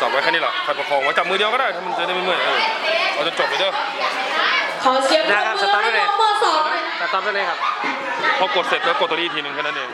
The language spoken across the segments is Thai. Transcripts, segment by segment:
จับไว้แค่นี้แหละคอยประคองไว้จับมือเดียวก็ได้ถ้ามันจะได้ไม่เมื่อยเออเอาจนจบไปเด้อขอเสียงปรบนะครับมืสอตาร์ทให้ได้เลยน้องมสองหน่อยสต็อปได้เลยครับ พอกดเสร็จแล้วกดตัวนี้อีกทีหนึงแค่นั้นเอง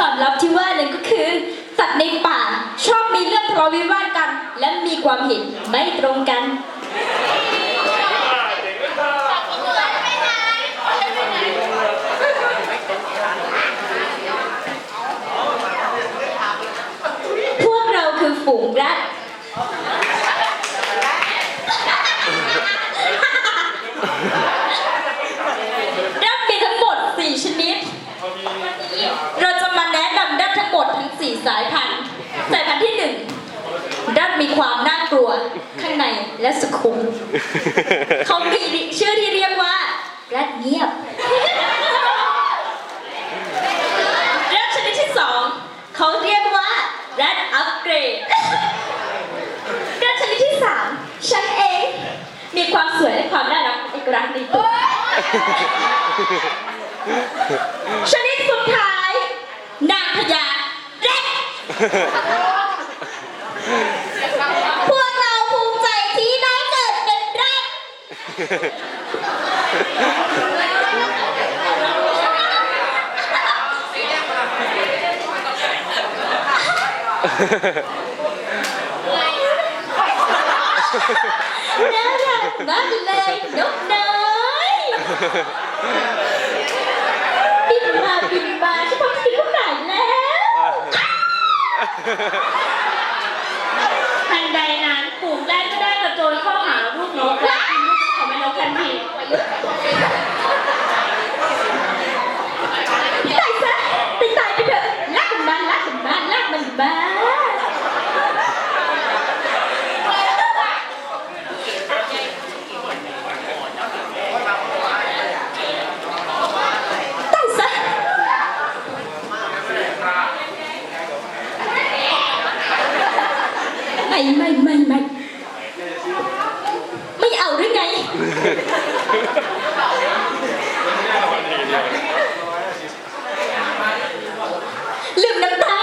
ความลับที่ว่านั้นก็คือ สัตว์ในป่าชอบมีเรื่องทะเลาะวิวาทกัน และมีความเห็นไม่ตรงกัน พวกเราคือฝูงแรดแรดมีทั้งหมด 4 ชนิด เราจะมาแนะนำดัดทั้งหมดทั้ง 4 สายพันธุ์ สายพันธุ์ที่ 1 ดัดมีความน่ากลัว ข้างใน และสุขุม เขามีชื่อที่เรียกว่าดัดเงียบดัดชนิดที่2เขาเรียกว่าดัดอัปเกรดดัดชนิดที่3ฉันเองมีความสวยและความน่ารักเอกลักษณ์ในตัวชนิดสุดท้าย นางพญาแรดพวกเราภูมิใจที่ได้เกิดเป็นแร ดน่ารักมากเลยนกน้อยบินมาบินมาฉันพบกินลูกไก่แล้ว ทันใดนั้นฝูงแรกก็ได้กระโจนเข้าหาลูกนกและกินลูกของแม่นกทันที ตายซะไปตายไปเถอะลากมันมาลากมันมาลากมันมาตายซะไม่ไม่ไม่ไม่ไม่เอาหรือไง ลืมน้ำตา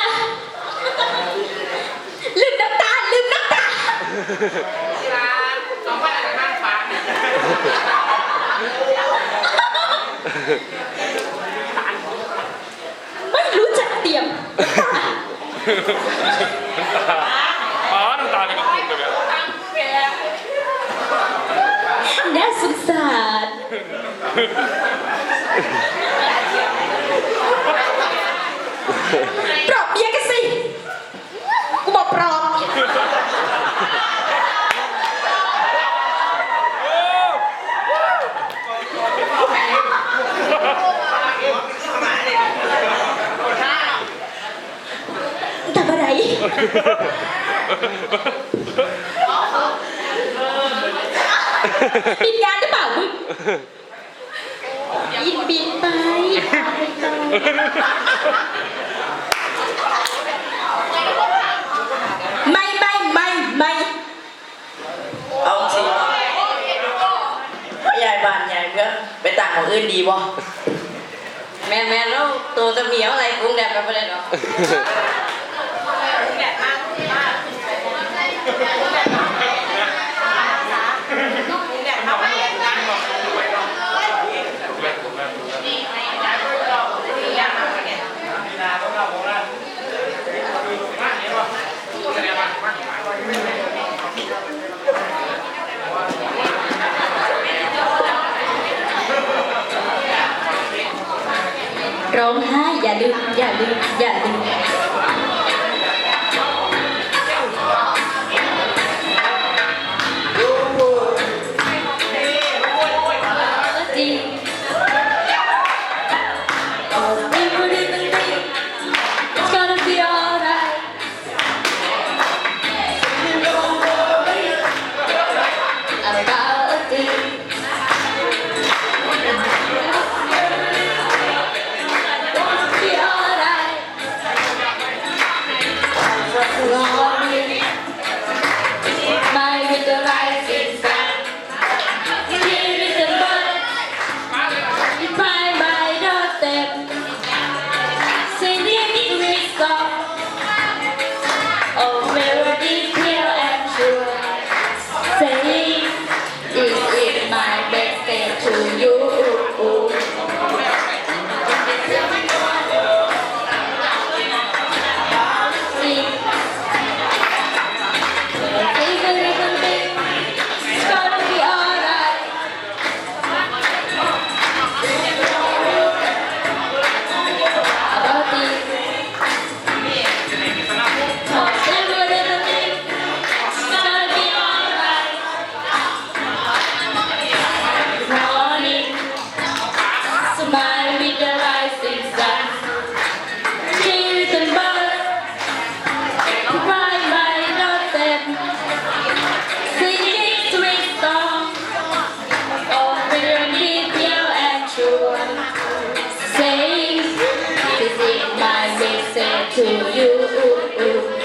ลืมน้ำตา ลืมน้ำตา ไม่รู้จักเตรียม อ๋อน้ำตาในกระปุกเลยเนี่ยน่าสงสารปลอบเบียกันสิ กูบอกปลอบ ทำอะไร บินงานหรือเปล่ามึงบินบินไปไม่ไม่ไม่ไม่เอาสิไม่ยายบ้านยายเพื่อนไปต่างของอื่นดีบ่แม่แม่แล้วตัวจะเหมียวอะไรกรุงแดดไปไม่ได้เนาะ ร้องไห้อย่าดึงอย่าดึงอย่าดึง underneath your actual saying, my message to you.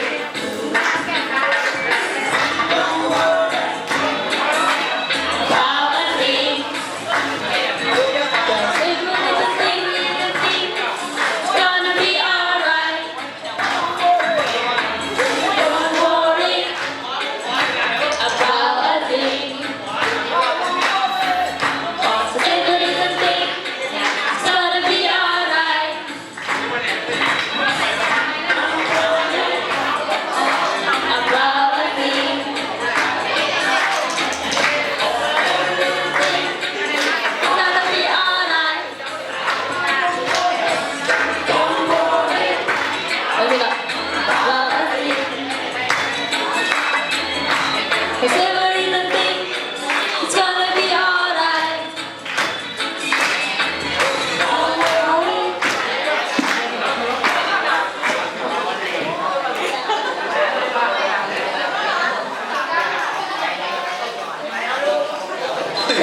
ป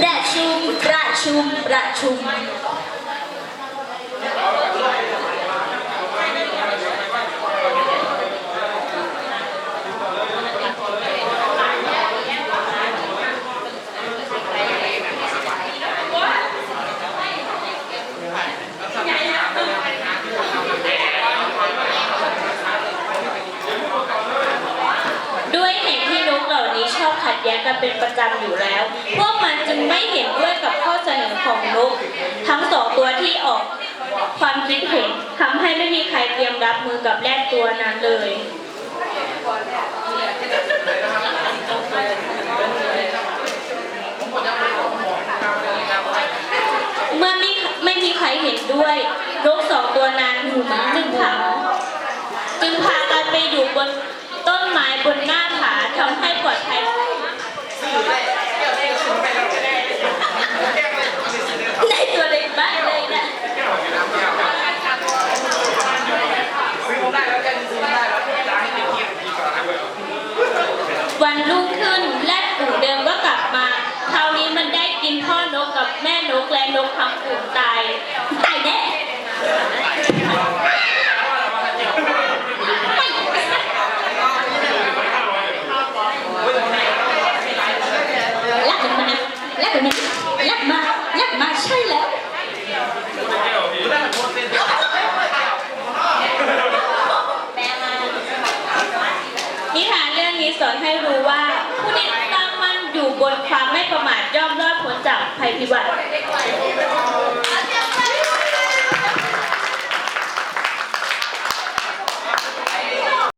ระชุมประชุมประชุม ด้วยเหตุที่นกเหล่านี้ชอบขัดแย้ง กันเป็นประจำอยู่แล้ว พวกมันจึงไม่เห็นด้วยกับข้อเสนอของนกทั้งสองตัวที่ออกความคิดเห็นทำให้ไม่มีใครเตรียมรับมือกับแรกตัวนั้นเลยเมื่อไม่ไม่มีใครเห็นด้วยนกสองตัวนั้นจึงพาจึงพากันไปอยู่บนต้นไม้บนหน้าผาทำให้ปลอดภัย ในตัวเล็กมากเลยนะ วันรุ่งขึ้นแรดฝูงเดิมก็กลับมาคราวนี้มันได้กินพ่อนกกับ แรงละนกทั้งฝูงตาย ตายแน่ ลักมันมาลักมันมาลักมาลักมาใช่แล้ว นิทานเรื่องนี้สอนให้รู้ว่า ผู้ที่ตั้งมั่นอยู่บนความไม่ประมาท